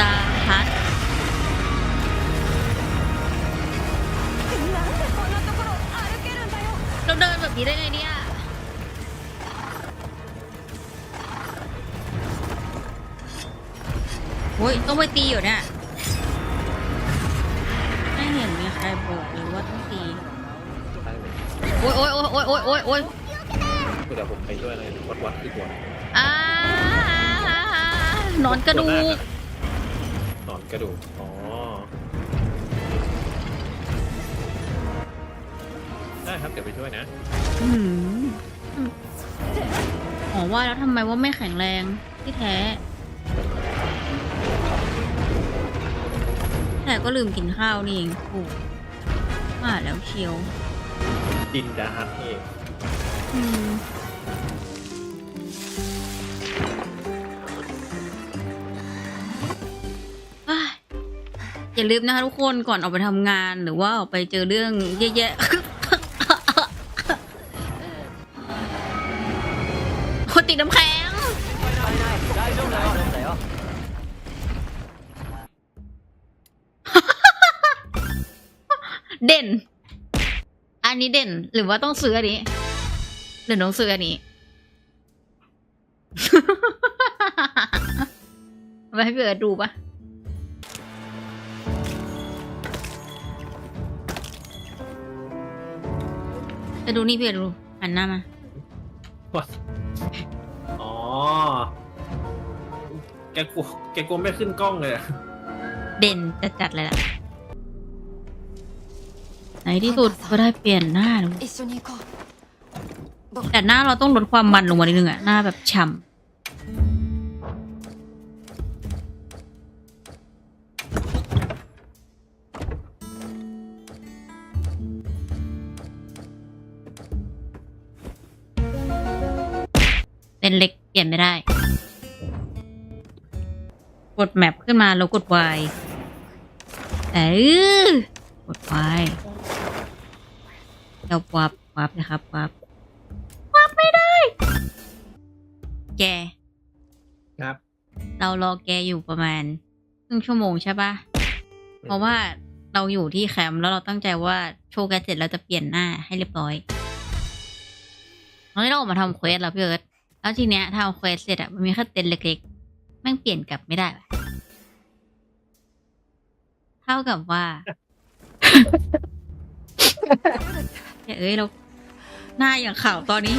ดาฮัเราเดินแบบนี้ได้ไงเนี่ยโอ้ยต้องไปตีอยู่เนี่ยไม่เห็นมีใครบอกเลยว่าต้องตีโอ้ยโอ้ยโอ้ยโอ้ยโอ้ยโอ้ยโอ้เดี๋ยวผมไปด้วยเลยวัดวัดที่ตัวอ่านอนกระดูก กระดูก อ๋อ ได้ครับ เดี๋ยวไปช่วยนะ อืมอ๋อว่าแล้วทำไมว่าไม่แข็งแรงที่แท้ แต่ก็ลืมกินข้าวนี่เองโอ้ว่าแล้วเชียว ดินดาฮัทเอง อืม อย่าลืมนะคะทุกคนก่อนออกไปทำงานหรือว่าออกไปเจอเรื่องแย่ๆคนติดน้ำแข็งเด่น อันนี้เด่น หรือว่าต้องซื้ออันนี้ หรือต้องซื้ออันนี้เอาไปให้พี่อดดูปะ จะดูนี่พี่เอิร์ดดูหันหน้ามา อ๋อ แกกลัวแกกลัวไม่ขึ้นกล้องเลยอะ เด่นจัดๆเลยล่ะ ในที่สุดก็ได้เปลี่ยนหน้าแล้ว 一緒に行こう แต่หน้าเราต้องลดความมันลงมานิดนึงอะหน้าแบบฉ่ำ เป็นเล็กเปลี่ยนไม่ได้ กดแมปขึ้นมาแล้วกด Y เออกด Y แล้ววับวับนะครับวับแก ครับ เรารอแกอยู่ประมาณครึ่งชั่วโมงใช่ปะเพราะว่าเราอยู่ที่แคมป์แล้วเราตั้งใจว่าโชว์แกเสร็จเราจะเปลี่ยนหน้าให้เรียบร้อยตอนนี้เราออกมาทำเควสแล้วพี่เอิร์ธ แล้วทีเนี้ยทำเควสเสร็จอะมันมีแค่เต็นท์เล็กๆแม่งเปลี่ยนกลับไม่ได้ว่ะเท่ากับว่าเอ้ยเราหน้าอย่างข่าวตอนนี้